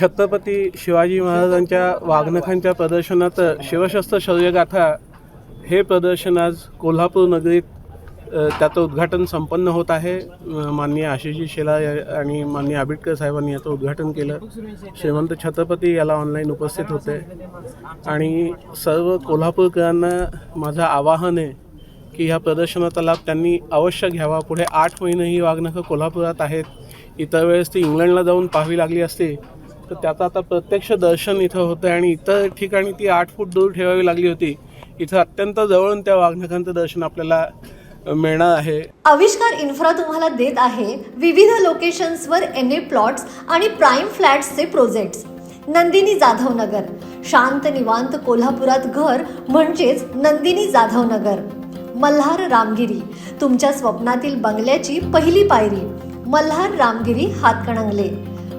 छत्रपती शिवाजी महाराजांच्या वाघनखांच्या प्रदर्शनात शिवशस्त्र शौर्यगाथा हे प्रदर्शन आज कोल्हापूर नगरीत त्याचं उद्घाटन संपन्न होत आहे. माननीय आशिषजी शेला या- आणि माननीय आंबेडकर साहेबांनी याचं उद्घाटन केलं. श्रीमंत छत्रपती याला ऑनलाईन उपस्थित होते. आणि सर्व कोल्हापूरकरांना माझं आवाहन आहे की ह्या प्रदर्शनाचा लाभ त्यांनी अवश्य घ्यावा. पुढे आठ महिने ही वाघनखं कोल्हापुरात आहेत. इतर वेळेस ती इंग्लंडला जाऊन पाहावी लागली असते. तर त्याचं आता प्रत्यक्ष दर्शन इथं होतं आणि इतर ठिकाणी ती आठ फूट दूर ठेवावी लागली होती. इथं अत्यंत जवळून त्या वाघनखांचं दर्शन आपल्याला मिळणार आहे. आविष्कार इन्फ्रा तुम्हाला देत आहे विविध लोकेशन्सवर एन ए प्लॉट्स आणि प्राईम फ्लॅट्सचे प्रोजेक्ट्स. नंदिनी जाधव नगर शांत निवांत कोल्हापुरात घर म्हणजेच नंदिनी जाधव नगर मल्हार रामगिरी. तुमच्या स्वप्नातील बंगल्याची पहिली पायरी. मल्हार रामगिरी हातकणंगले.